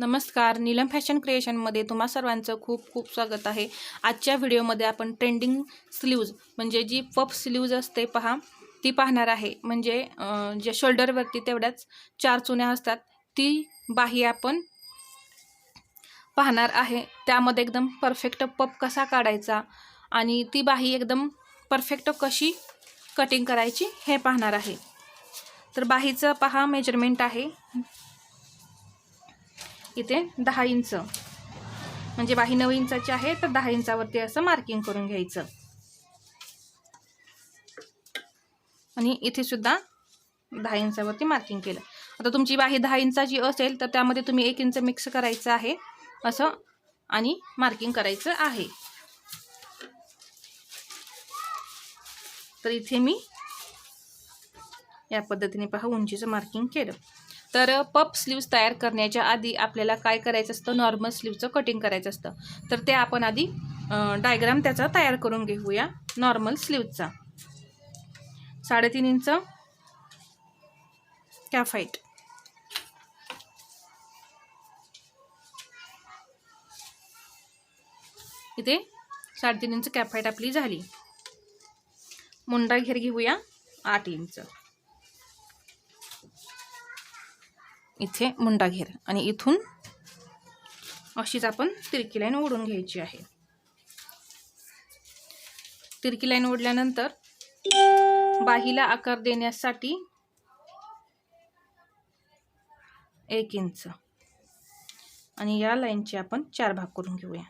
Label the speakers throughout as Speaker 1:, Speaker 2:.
Speaker 1: नमस्कार. नीलम फॅशन क्रिएशनमध्ये तुम्हा सर्वांचं खूप खूप स्वागत आहे. आजच्या व्हिडिओमध्ये आपण ट्रेंडिंग स्लीव्ज म्हणजे जी पफ स्लीव्ज असते पहा ती पाहणार आहे. म्हणजे जे शोल्डरवरती तेवढ्याच चार चुन्या असतात ती बाही आपण पाहणार आहे. त्यामध्ये एकदम परफेक्ट पप कसा काढायचा आणि ती बाही एकदम परफेक्ट कशी कटिंग करायची हे पाहणार आहे. तर बाहीचं पहा मेजरमेंट आहे. इथे दहा इंच. म्हणजे बाही नऊ इंचाची आहे तर दहा इंचावरती असं मार्किंग करून घ्यायचं. आणि इथे सुद्धा दहा इंचावरती मार्किंग केलं. आता तुमची बाही दहा इंचाची असेल तर त्यामध्ये तुम्ही एक इंच मिक्स करायचं आहे असं आणि मार्किंग करायचं आहे. तर इथे मी या पद्धतीने पहा उंचीचं मार्किंग केलं. तर पप स्लीव्ज तयार करण्याच्या आधी आपल्याला काय करायचं असतं? नॉर्मल स्लीवचं कटिंग करायचं असतं. तर ते आपण आधी डायग्राम त्याचा तयार करून घेऊया नॉर्मल स्लीवचा साडेतीन इंच कॅफाईट. इथे साडेतीन इंच कॅफाईट आपली झाली. मुंडा घेर घेऊया आठ इंच. इथे मुंडा घेर. आणि इथून अशीच आपण तिरकी लाईन ओढून घ्यायची आहे. तिरकी लाईन ओढल्यानंतर बाहीला आकार देण्यासाठी एक इंच. आणि या लाईनचे आपण चार भाग करून घेऊया.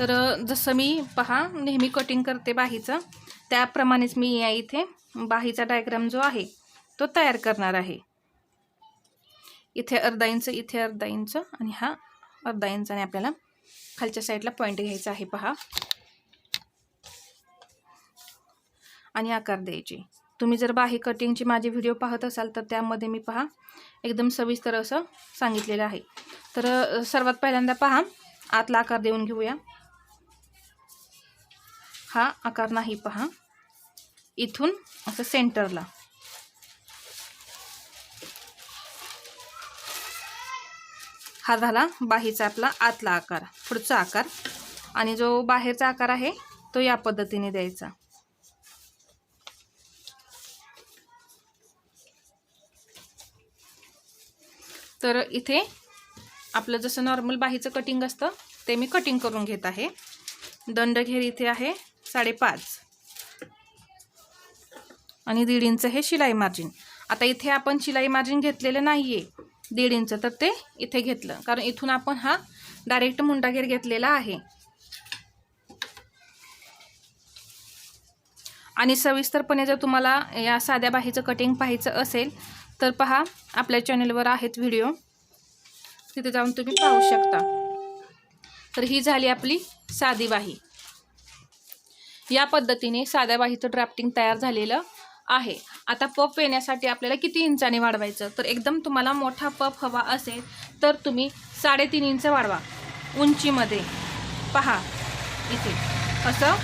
Speaker 1: तर जसं मी पहा नेहमी कटिंग करते बाहीचं. त्याप्रमाणेच मी या इथे बाहीचा डायग्राम जो आहे तो तयार करणार आहे. इथे अर्धा इंच इथे अर्धा इंच आणि हा अर्धा इंचाने आपल्याला खालच्या साईडला पॉईंट घ्यायचा आहे पहा. आणि आकार द्यायचे. तुम्ही जर बाही कटिंगची माझे व्हिडिओ पाहत असाल तर त्यामध्ये मी पहा एकदम सविस्तर असं सांगितलेलं आहे. तर सर्वात पहिल्यांदा पहा आतला आकार देऊन घेऊया. हा आकार नाही पहा. इथून असं सेंटरला. हा झाला बाहीचा आपला आतला आकार पुढचा आकार. आणि जो बाहेरचा आकार आहे तो या पद्धतीने द्यायचा. तर इथे आपलं जसं नॉर्मल बाहीचं कटिंग असतं ते मी कटिंग करून घेत आहे. दंडघेर इथे आहे. साडेपाच. आणि दीड इंच हे शिलाई मार्जिन. आता इथे आपण शिलाई मार्जिन घेतलेलं नाही आहे दीड इंच तर ते इथे घेतलं. कारण इथून आपण हा डायरेक्ट मुंडागेर घेतलेला आहे. आणि सविस्तरपणे जर तुम्हाला या साध्या बाहीचं कटिंग पाहायचं असेल तर पहा आपल्या चॅनलवर आहेत व्हिडिओ तिथे जाऊन तुम्ही पाहू शकता. तर ही झाली आपली साधी बाही. या पद्धतीने साध्या बाहीचं ड्राफ्टिंग तयार झालेलं आहे. आता पफ येण्यासाठी आपल्याला किती इंचाने वाढवायचं? तर एकदम तुम्हाला मोठा पफ हवा असेल तर तुम्ही साडेतीन इंच वाढवा. उंचीमध्ये. पहा. इथे. असं.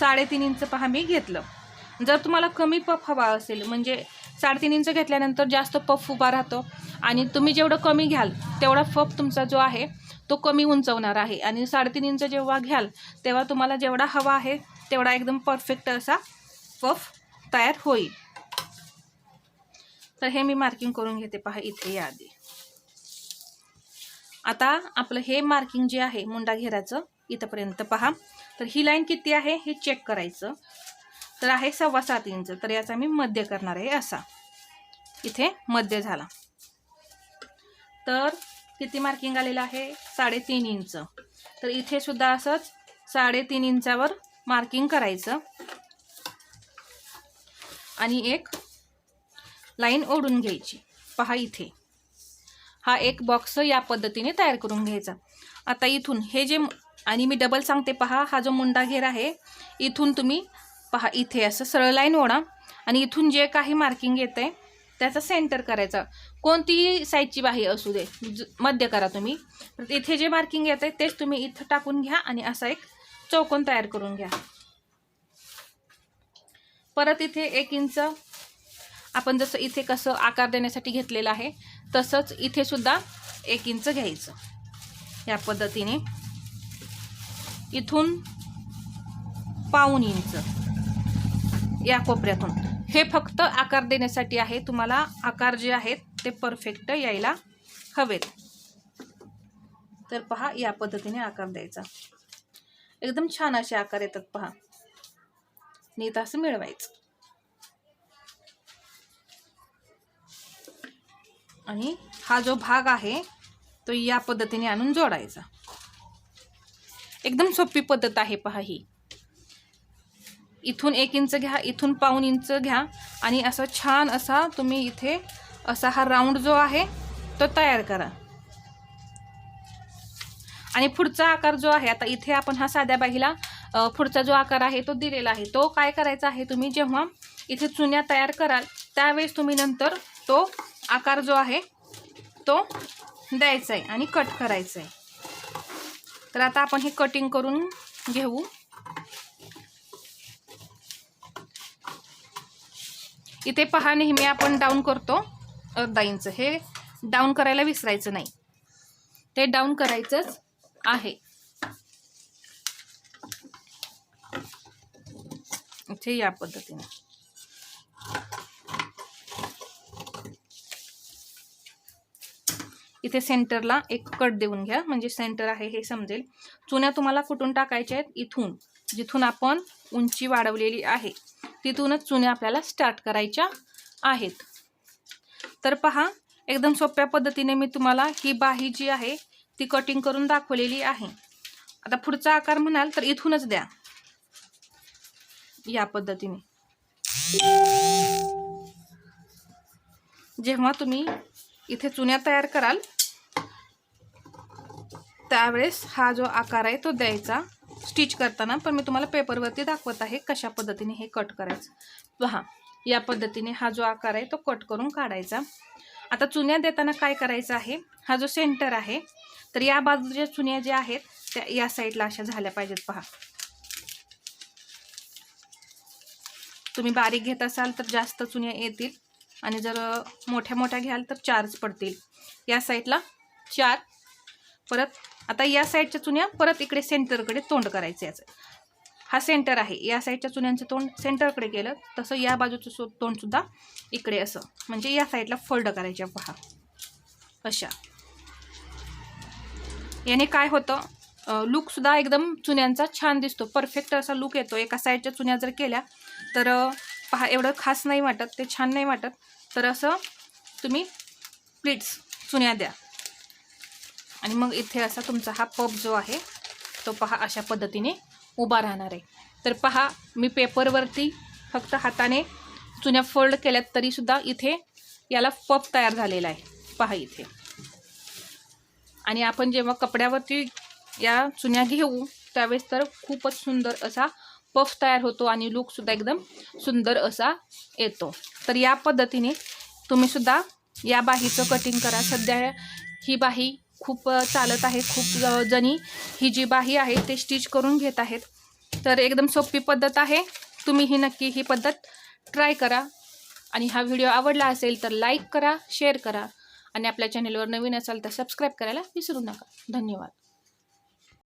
Speaker 1: साडेतीन इंच पहा मी घेतलं. जर तुम्हाला कमी पफ हवा असेल म्हणजे साडेतीन इंच घेतल्यानंतर जास्त पफ उभा राहतो आणि तुम्ही जेवढं कमी घ्याल तेवढा पफ तुमचा जो आहे तो कमी उंचवणार आहे. आणि साडेतीन इंच जेव्हा घ्याल तेव्हा तुम्हाला जेवढा हवा आहे तेवढा एकदम परफेक्ट असा पफ तयार होईल. तर हे मी मार्किंग करून घेते पहा इथे या आधी. आता आपलं हे मार्किंग जे आहे मुंडा घेराचं इथंपर्यंत पहा. तर ही लाईन किती आहे हे चेक करायचं. तर आहे सव्वा सात इंच तर याचा मी मध्य करणार आहे असा. इथे मध्य झाला. तर किती मार्किंग आलेलं आहे? साडेतीन इंच. तर इथे सुद्धा असंच साडेतीन इंचावर मार्किंग करायचं. आणि एक लाईन ओढून घ्यायची. पहा इथे. हा एक बॉक्स या पद्धतीने तयार करून घ्यायचा. आता इथून हे जे आणि मी डबल सांगते पहा हा जो मुंडा घेर आहे इथून तुम्ही पहा इथे असं सरळ लाईन ओढा. आणि इथून जे काही मार्किंग येतं आहे त्याचा सेंटर करायचा. कोणतीही साईजची बाही असू दे ज- मध्य करा तुम्ही. इथे जे मार्किंग येत आहे तेच तुम्ही इथं टाकून घ्या आणि असा एक चौकोन तयार करून घ्या. परत इथे एक इंच आपण जसं इथे कसं आकार देण्यासाठी घेतलेलं आहे तसंच इथे सुद्धा एक इंच घ्यायचं. या पद्धतीने. इथून पाऊन इंच या कोपऱ्यातून. हे फक्त आकार देण्यासाठी आहे. तुम्हाला आकार जे आहेत ते परफेक्ट यायला हवेत. तर पहा या पद्धतीने आकार द्यायचा. एकदम छान असे आकार येतात पहा. नीत असं मिळवायचं. आणि हा जो भाग आहे तो या पद्धतीने आणून जोडायचा. एकदम सोपी पद्धत आहे पहा ही. इथून एक इंच घ्या इथून पाऊन इंच घ्या. आणि असं छान असा तुम्ही इथे असा हा राऊंड जो आहे तो तयार करा. आणि पुढचा आकार जो आहे आता इथे आपण हा साध्या बाईला पुढचा जो आकार आहे तो दिलेला आहे. तो काय करायचा आहे तुम्ही जेव्हा इथे चुन्या तयार कराल त्यावेळेस तुम्ही नंतर तो आकार जो आहे तो द्यायचा आहे आणि कट करायचा आहे तर आता आपण हे कटिंग करून घेऊ. इथे पहा नेहमी आपण डाऊन करतो. अर्धा इंच हे डाऊन करायला विसरायचं नाही. ते डाऊन करायचंच आहे. इथे या पद्धतीने. इथे सेंटरला एक कट देऊन घ्या. म्हणजे सेंटर आहे हे समजेल. चुन्या तुम्हाला कुठून टाकायच्या आहेत? इथून जिथून आपण उंची वाढवलेली आहे. तिथूनच चुन्या आपल्याला स्टार्ट करायच्या आहेत. तर पहा एकदम सोप्या पद्धतीने मी तुम्हाला ही बाही जी आहे ती कटिंग करून दाखवलेली आहे. आता पुढचा आकार म्हणाल तर इथूनच द्या. या पद्धतीने. जेव्हा तुम्ही इथे चुन्या तयार कराल त्यावेळेस हा जो आकार आहे तो द्यायचा. स्टिच करताना पण मी तुम्हाला पेपरवरती दाखवत आहे कशा पद्धतीने हे कट करायचं. पहा या पद्धतीने हा जो आकार आहे तो कट करून काढायचा. आता चुन्या देताना काय करायचं आहे? हा जो सेंटर आहे तर या बाजूच्या चुन्या ज्या आहेत त्या या साईडला अशा झाल्या पाहिजेत पहा. तुम्ही बारीक घेत असाल तर जास्त चुन्या येतील आणि जर मोठ्या मोठ्या घ्याल तर चार्ज पडतील. या साईडला चार परत आता या साईडच्या चुन्या परत इकडे सेंटरकडे तोंड करायचं याचं हा सेंटर आहे. या साईडच्या चुन्यांचं तोंड सेंटरकडे केलं तसं या बाजूचं सो तोंडसुद्धा इकडे असं. म्हणजे या साईडला फोल्ड करायच्या पहा. अशा. याने काय होतं लुकसुद्धा एकदम चुन्यांचा छान दिसतो. परफेक्ट असा लुक येतो. एका साईडच्या चुन्या जर केल्या तर पहा एवढं खास नाही वाटत ते छान नाही वाटत. तर असं तुम्ही प्लीट्स चुन्या द्या. आणि मग इथे असा तुमचा हा पप जो आहे तो पहा अशा पद्धतीने उभा राहणार आहे. तर पहा मी पेपरवरती फक्त हाताने चुन्या फोल्ड केल्यात तरीसुद्धा इथे याला पप तयार झालेला आहे. पहा इथे. आणि आपण जेव्हा कपड्यावरती या चुन्या घेऊ त्यावेळेस तर खूपच सुंदर असा पफ तयार होतो आणि लुकसुद्धा एकदम सुंदर असा येतो. तर या पद्धतीने तुम्हीसुद्धा या बाहीचं कटिंग करा. सध्या ही बाही खूप चालत आहे खूप जणी ही जी बाही आहे ते स्टिच करून घेत आहेत. तर एकदम सोपी पद्धत आहे. तुम्ही ही नक्की ही पद्धत ट्राय करा. आणि हा व्हिडिओ आवडला असेल तर लाईक करा शेअर करा. आणि आपल्या चॅनेलवर नवीन असाल तर सबस्क्राईब करायला विसरू नका. धन्यवाद.